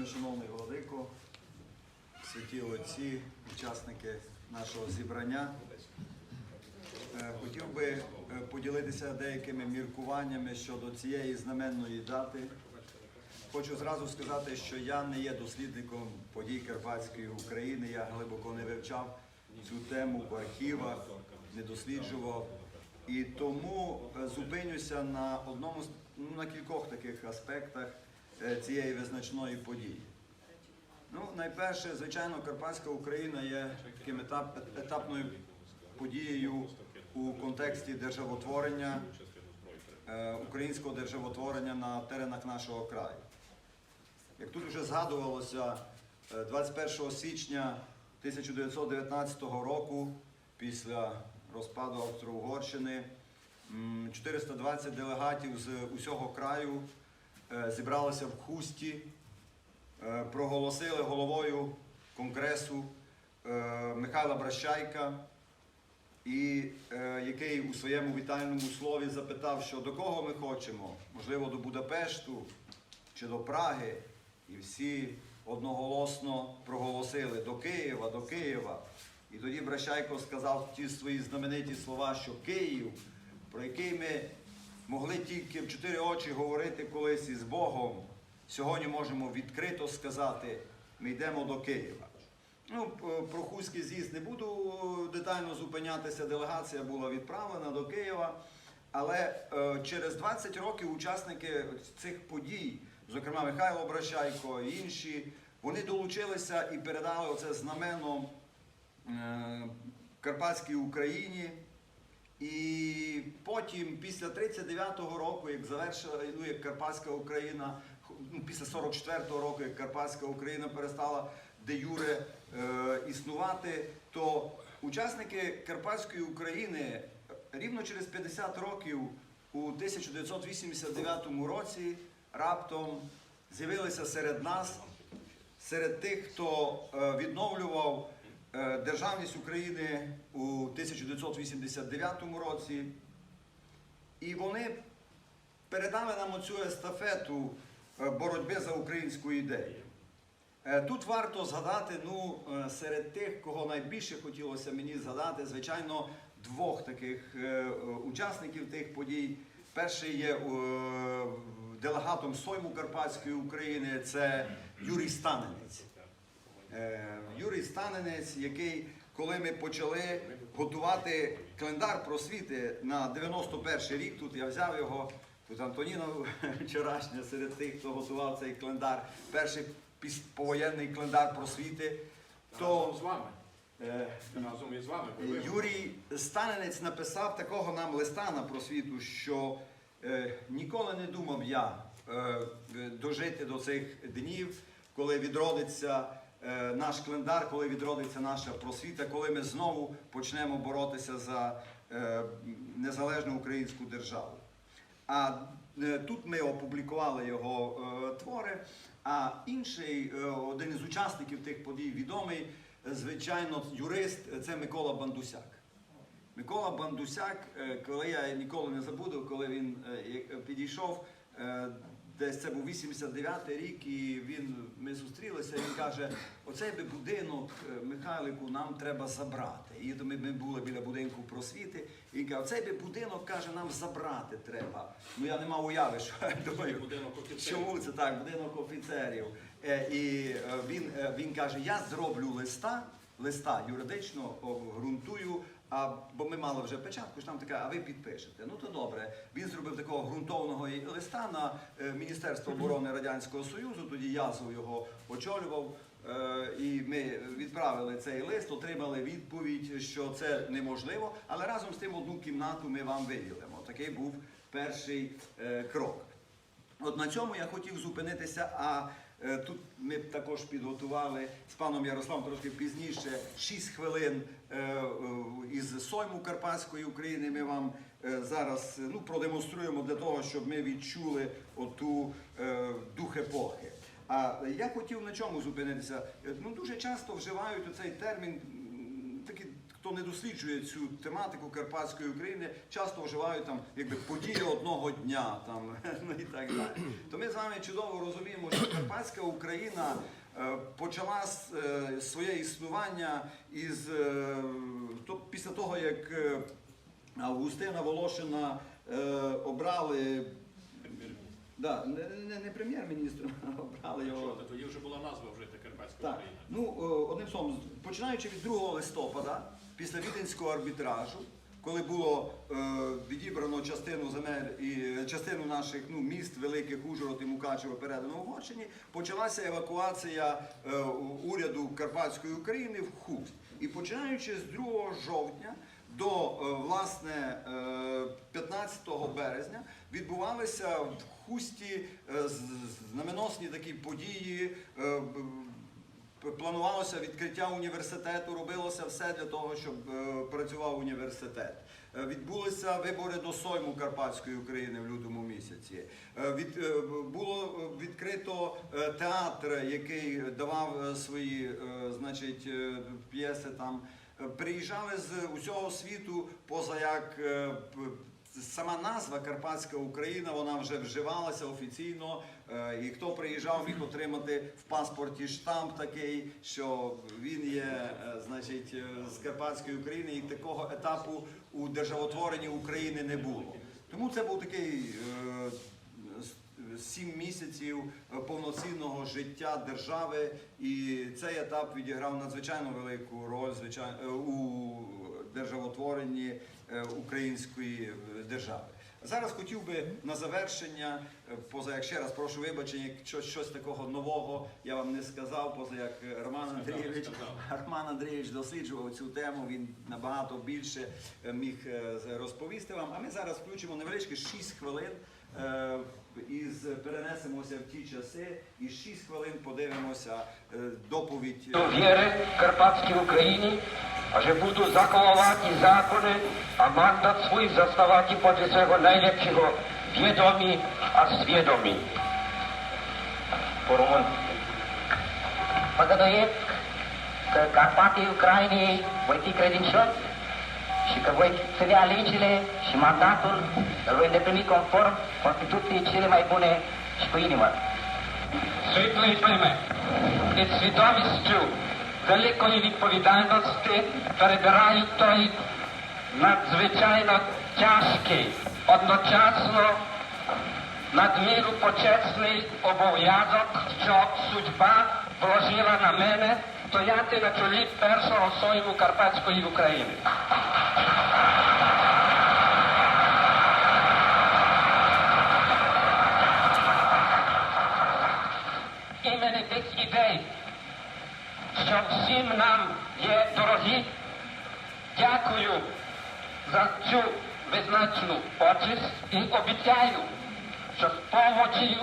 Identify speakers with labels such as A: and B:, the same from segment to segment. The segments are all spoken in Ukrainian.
A: Вельмишановний Владико, святі отці, учасники нашого зібрання. Е, Хотів би е, поділитися деякими міркуваннями щодо цієї знаменної дати. Хочу зразу сказати, що я не є дослідником подій Карпатської України, я глибоко не вивчав цю тему в архівах, не досліджував. І тому е, зупинюся на одному ну, на кількох таких аспектах цієї визначної події. Ну, найперше, звичайно, Карпатська Україна є таким етап, етапною подією у контексті державотворення, е, українського державотворення на теренах нашого краю. Як тут вже згадувалося, е, 21 січня 1919 року, після розпаду Австро-Угорщини, 420 делегатів з усього краю е, зібралися в Хусті, е, проголосили головою Конгресу е, Михайла Бращайка, і е, який у своєму вітальному слові запитав, що до кого ми хочемо, можливо, до Будапешту чи до Праги. І всі одноголосно проголосили до Києва, до Києва. І тоді Бращайко сказав ті свої знамениті слова, що Київ, про який ми могли тільки в чотири очі говорити колись із Богом, сьогодні можемо відкрито сказати, ми йдемо до Києва. Ну, про Хуський з'їзд не буду е, детально зупинятися. Делегація була відправлена до Києва. Але е, через 20 років учасники цих подій, зокрема Михайло Бращайко і інші, вони долучилися і передали оце знамено е, Карпатській Україні. І потім, після 39-го року, як завершила ну, як Карпатська Україна, ну, після 44-го року, як Карпатська Україна перестала де юре е, існувати, то учасники Карпатської України рівно через 50 років у 1989 році раптом з'явилися серед нас, серед тих, хто е, відновлював державність України у 1989 році. І вони передали нам оцю естафету е, боротьби за українську ідею. Е, Тут варто згадати, ну, е, серед тих, кого найбільше хотілося мені згадати, звичайно, двох таких е, е, учасників тих подій. Перший є е, делегатом Сойму Карпатської України, це Юрій Станенець. Е, Юрій Станенець, який, коли ми почали готувати календар просвіти на 91 рік, тут я взяв його, тут Антоніна вчорашня серед тих, хто готував цей календар, перший повоєнний календар просвіти, то
B: з вами.
A: е,
B: Разом із вами.
A: Юрій Станенець написав такого нам листа на просвіту, що е, ніколи не думав я е, дожити до цих днів, коли відродиться е, наш календар, коли відродиться наша просвіта, коли ми знову почнемо боротися за е, незалежну українську державу. А е, тут ми опублікували його е, твори. А інший, е, один із учасників тих подій, відомий, е, звичайно, юрист, е, це Микола Бандусяк. Микола Бандусяк, е, коли я ніколи не забуду, коли він е, підійшов, е, десь це був 89-й рік, і він, ми зустрілися, він каже, оцей би будинок е, Михайлику нам треба забрати. І ми, ми були біля будинку просвіти, і він каже, оцей би будинок каже, нам забрати треба. Ну я не мав уяви, що я думаю, чому це так, будинок офіцерів. Е, І е, він, е, він каже, я зроблю листа, листа юридично обґрунтую, а, бо ми мали вже печатку, що там така, а ви підпишете. Ну то добре. Він зробив такого ґрунтовного листа на е, Міністерство оборони Радянського Союзу, тоді Язов його очолював. Е, І ми відправили цей лист, отримали відповідь, що це неможливо, але разом з тим одну кімнату ми вам виділимо. Такий був перший е, крок. От на цьому я хотів зупинитися, а тут ми також підготували з паном Ярославом трошки пізніше 6 хвилин е, е, із Сойму Карпатської України. Ми вам е, зараз е, ну, продемонструємо для того, щоб ми відчули оту е, дух епохи. А я хотів на чому зупинитися. Е, Ну, дуже часто вживають оцей термін такі хто не досліджує цю тематику Карпатської України, часто вживають там якби події одного дня, там ну і так далі. То ми з вами чудово розуміємо, що Карпатська Україна е, почала е, своє існування із е, то після того, як Августина Волошина обрали. Да, не, не, не прем'єр-міністром, обрали його.
B: ти, тоді вже була назва вже Карпатська
A: Так,
B: Україна.
A: ну одним словом, починаючи від 2 листопада, після віденського арбітражу, коли було е, відібрано частину земель і е, частину наших ну, міст великих Ужгород і Мукачево передано в Угорщині, почалася евакуація е, уряду Карпатської України в Хуст. І починаючи з 2 жовтня до власне е, 15 березня відбувалися в Хусті знаменосні такі події. Планувалося відкриття університету, робилося все для того, щоб е, працював університет. Е, Відбулися вибори до Сойму Карпатської України в лютому місяці. Е, Від, було відкрито театр, який давав свої значить, п'єси там. Приїжджали з усього світу, поза як Сама назва Карпатська Україна вона вже вживалася офіційно, е, і хто приїжджав, міг отримати в паспорті штамп такий, що він є, е, значить, е, з Карпатської України, і такого етапу у державотворенні України не було. Тому це був такий сім місяців повноцінного життя держави, і цей етап відіграв надзвичайно велику роль звичайно, у державотворенні е, української е, держави. Зараз хотів би на завершення, е, поза як ще раз прошу вибачення, якщо щось такого нового я вам не сказав, поза як Роман Андрійович. Роман Андрійович досліджував цю тему, він набагато більше міг розповісти вам. А ми зараз включимо невеличкі 6 хвилин із перенесемося в ті часи і 6 хвилин подивимося доповідь.
C: viery karpackiej Ukrainie, a že budu zachovávat i zákony a mandát svůj zastávat i podle svého nejlepšího vědomí a svědomí. Po român.
D: Păgăduiesc că Carpatii Ucrainei voi fi credincios și că voi ținea legile și mandatul îl voi îndeplini conform Constituției cele mai bune și cu inimă.
C: Sweet please, It's Vitalis 2. Великої відповідальності перебирають той надзвичайно тяжкий, одночасно надміру почесний обов'язок, що судьба вложила на мене стояти на чолі першого сойму Карпатської України. Що всім нам є дорогі. Дякую за цю визначну почесть і обіцяю, що з помочею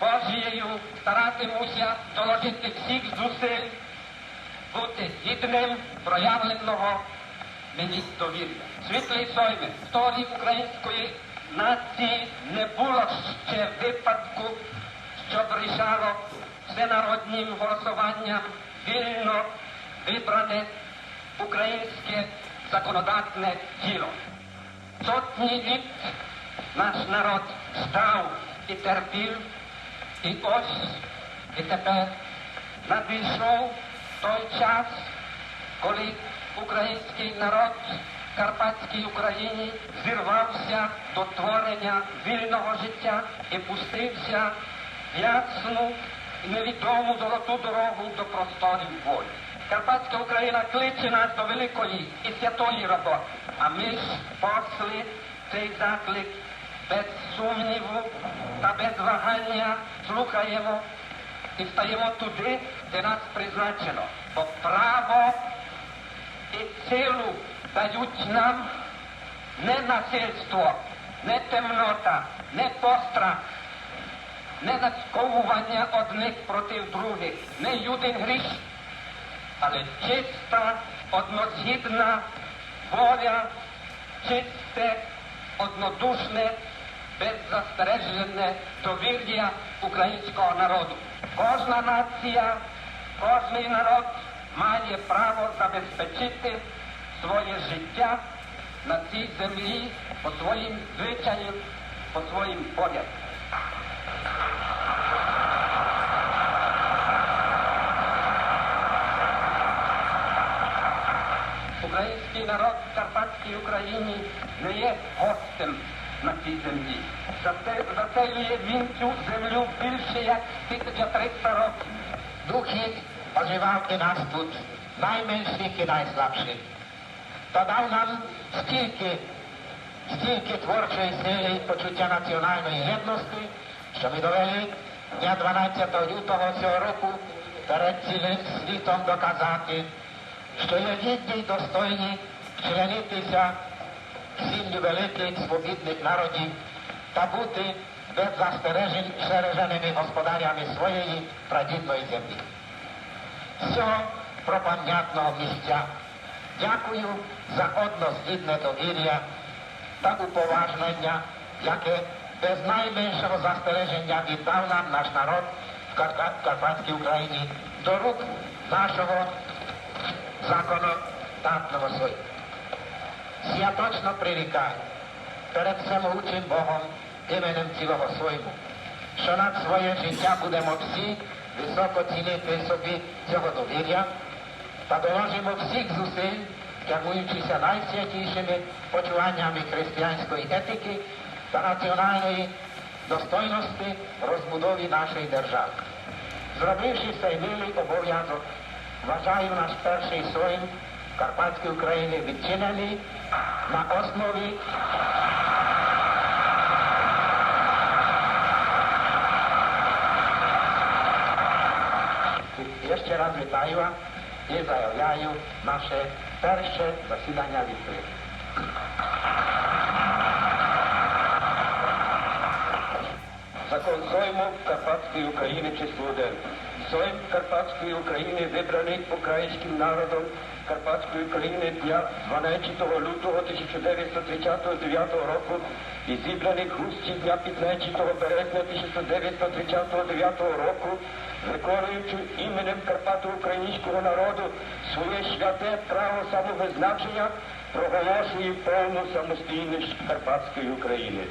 C: Божією старатимуся доложити всіх зусиль, бути гідним проявленого мені довір'я. Світлий сойми, історії української нації не було ще випадку, щоб рішало всенароднім голосуванням вільно вибране українське законодатне тіло. Сотні літ наш народ став і терпів, і ось і тепер надійшов той час, коли український народ в Карпатській Україні зірвався до творення вільного життя і пустився в ясну невідому золоту дорогу до просторів волі. Карпатська Україна кличе нас до великої і святої роботи, а ми ж посли цей заклик без сумніву та без вагання слухаємо і стаємо туди, де нас призначено. Бо право і силу дають нам не насильство, не темнота, не пострах, не насковування одних проти других, не юдин гріш, але чиста, однозгідна воля, чисте, однодушне, беззастережене довір'я українського народу. Кожна нація, кожний народ має право забезпечити своє життя на цій землі по своїм звичаям, по своїм порядку. Український народ в Україні не є гостем на цій землі. Заселює він цю землю більше як 1300 років.
D: Дух їх і нас тут, найменших і найслабших. Та дав нам стільки, стільки творчої сили і почуття національної єдності, що ми довели дня 12 лютого цього року перед цілим світом доказати, що є гідні й достойні членитися в сім'ї великих свобідних народів та бути беззастережень береженими господарями своєї прадідної землі. З цього пропам'ятного місця дякую за одноздібне довір'я та уповажнення, яке без найменшого застереження віддав нам наш народ в Карпатській Україні до рук нашого законодавного суду. Святочно прирікаю перед всемогучим Богом іменем цілого свойму, що над своє життя будемо всі високо цінити собі цього довір'я та доложимо всіх зусиль, керуючися найсвятішими почуваннями християнської етики та національної достойності розбудові нашої держави. Зробивши цей милий обов'язок, вважаю наш перший соєм Карпатської України відчинений на основі Jeszcze raz вітаю вас і заявляю наше перше засідання відкрите.
C: Закон Сойму Карпатської України число 1. Сойм Карпатської України вибраний українським народом Карпатської України дня 12 лютого 1939 року і зібраний в густі дня 15 березня 1939 року, виконуючи іменем Карпато-українського народу своє святе право самовизначення, проголошую повну самостійність Карпатської України.